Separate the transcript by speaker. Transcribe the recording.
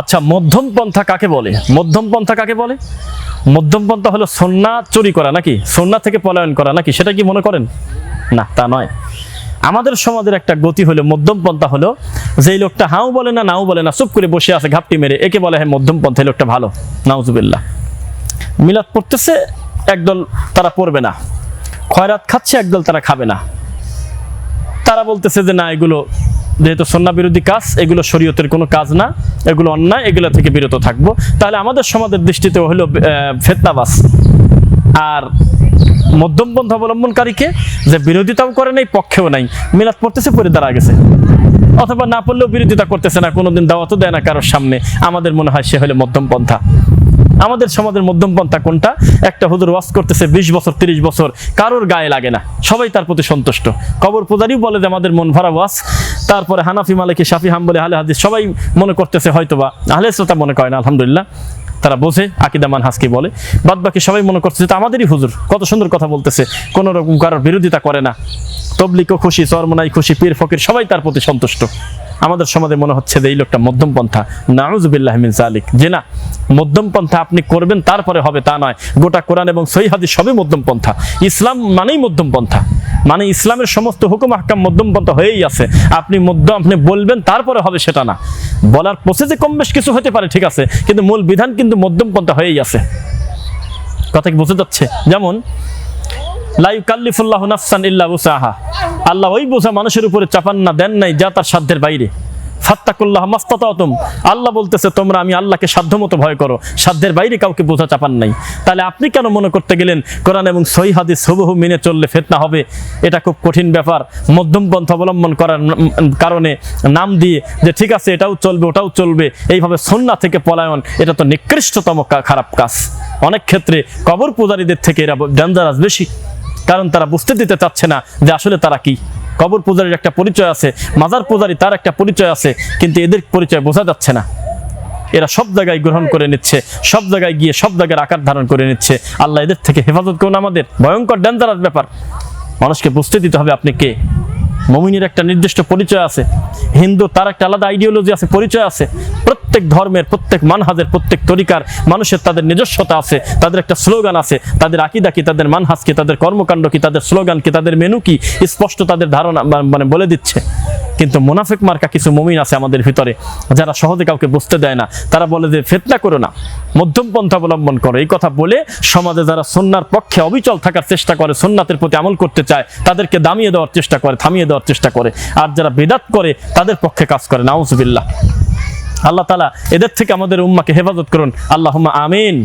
Speaker 1: আচ্ছা মধ্যম পন্থা কাকে বলে? মধ্যম পন্থা কাকে বলে? মধ্যম পন্থা হলো সন্না চুরি করা নাকি? সন্না থেকে পলায়ন করা নাকি? সেটা কি মনে করেন? না, তা নয়। আমাদের সমাজের একটা গতি হলো মধ্যম পন্থা হলো যে লোকটা হাও বলে না নাও বলে না, চুপ করে বসে আছে, ঘাপটি মেরে, একে বলে হ্যাঁ মধ্যম পন্থা লোকটা ভালো। নাউজুবিল্লাহ। মিলাদ পড়তেছে, একদল তারা পড়বে না। খয়রাত খাচ্ছে, একদল তারা খাবে না। তারা বলতেছে যে না, এগুলো যেহেতু সন্না বিরোধী কাজ, এগুলো শরীয়তের কোনো কাজ না, এগুলো অন্যায়, এগুলো থেকে বিরত থাকব। তাহলে আমাদের সমাজের দৃষ্টিতে হলো ফেতনাবাস আর মধ্যম পন্থা অবলম্বনকারীকে যে বিরোধিতাও করে নাই, পক্ষেও নাই, মিলাদ পড়তেছে পরে দাঁড়া গেছে। অথবা না পড়লেও বিরোধিতা করতেছে না, কোনোদিন দাওয়াতও দেয় না কারোর সামনে। আমাদের মনে হয় সে হলো মধ্যম পন্থা। আমাদের সমাজের মধ্যম পন্থা কোনটা? একটা হুজুর ওয়াস করতেছে বিশ বছর, তিরিশ বছর, কারোর গায়ে লাগে না। সবাই তার প্রতি সন্তুষ্ট। কবর পূজারিও বলে যে আমাদের মন ভরা ওয়াস তারপরে হানাফি, মালিকি, শাফি, হাম্বলে, আহলে হাদিস সবাই মনে করতেছে হয়তোবা। আহলে শ্রোতা মনে করে না আলহামদুলিল্লাহ। তারা বোঝে, আকিদা মানহাস কি বলে। বাদ বাকি সবাই মনে করছে যে আমাদেরই হুজুর, কত সুন্দর কথা বলতেছে, কোনো রকম কারোর বিরোধিতা করে না। তবলিকও খুশি চরমনাই খুশি, পীর ফকির সবাই তার প্রতি সন্তুষ্ট। আমাদের সমাজে মনে হচ্ছে যে এই লোকটা মধ্যম পন্থা। নাউজুবিল্লাহ মিন জালিক যে না, মধ্যম পন্থা আপনি করবেন, তারপরে হবে তা নয়। গোটা কোরআন এবং হাদিস সবই মধ্যম পন্থা। ইসলাম মানেই মধ্যম পন্থা। মানে ইসলামের সমস্ত হুকুম হাক্কাম মধ্যম পন্থা হয়েই আছে। আপনি মধ্য, আপনি বলবেন, তারপরে হবে সেটা না। বলার প্রসেসে কম বেশ কিছু হতে পারে, ঠিক আছে। কিন্তু মূল বিধান কিন্তু মধ্যম পন্থা হয়েই আছে। কথা কি বোঝা যাচ্ছে? যেমন আল্লাহ ওই বোঝা মানুষের উপরে চাপান না দেন নাই যা তার সাধ্যের বাইরে। ফাত্তাকুল্লাহ আল্লাহ বলতেছে, তোমরা আমি আল্লাহকে সাধ্যমতো ভয় করো। সাধ্যের বাইরে কাউকে বোঝা চাপান নাই। তাহলে আপনি কেন মনে করতে গেলেন, কোরআন এবং সহি হাদিস হুবহু মেনে চললে ফেতনা হবে? এটা খুব কঠিন ব্যাপার। মধ্যম পন্থা অবলম্বন করার কারণে নাম দিয়ে যে ঠিক আছে, এটাও চলবে, ওটাও চলবে, এইভাবে সন্না থেকে পলায়ন, এটা তো নিকৃষ্টতম খারাপ কাজ। অনেক ক্ষেত্রে কবর পূজারীদের থেকে এরা ডেঞ্জারাস বেশি। কারণ তারা বুঝতে দিতে চাচ্ছে না যে আসলে তারা কি। কবর পূজারীর একটা পরিচয় আছে, মাজার পূজারী তার একটা পরিচয় আছে, কিন্তু এদের পরিচয় বোঝা যাচ্ছে না। এরা সব জায়গায় গ্রহণ করে নিচ্ছে, সব জায়গায় গিয়ে সব জায়গার আকার ধারণ করে নিচ্ছে। আল্লাহ এদের থেকে হেফাজত করুন আমাদের। ভয়ঙ্কর ডেঞ্জারাস ব্যাপার। মানুষকে বুঝতে দিতে হবে আপনি কে। মমিনের একটা নির্দিষ্ট পরিচয় আছে। হিন্দু, তার একটা আলাদা আইডিওলজি আছে, পরিচয় আছে। প্রত্যেক ধর্মের, প্রত্যেক মানহাজের, প্রত্যেক তরিকার মানুষের তাদের নিজস্বতা আছে, তাদের একটা স্লোগান আছে, তাদের আকিদা কি, তাদের মানহাজ কি, তাদের কর্মকাণ্ড কি, তাদের স্লোগান কি, তাদের মেনু কি, স্পষ্ট তাদের ধারণা মানে বলে দিচ্ছে। কিন্তু মুনাফিক মার্কা কিছু মমিন আছে আমাদের ভিতরে, যারা সহজে কাউকে বুঝতে দেয় না। তারা বলে যে, ফেতনা করো না, মধ্যম পন্থা অবলম্বন করো। এই কথা বলে সমাজে যারা সন্ন্যার পক্ষে অবিচল থাকার চেষ্টা করে সোননাথের প্রতি আমল করতে চায়, তাদেরকে দামিয়ে দেওয়ার চেষ্টা করে, থামিয়ে দেওয়ার চেষ্টা করে। আর যারা বেদাত করে, তাদের পক্ষে কাজ করে। নাউজবিল্লাহ। আল্লাহ তালা এদের থেকে আমাদের উম্মাকে হেফাজত করুন। আল্লাহ আমিন।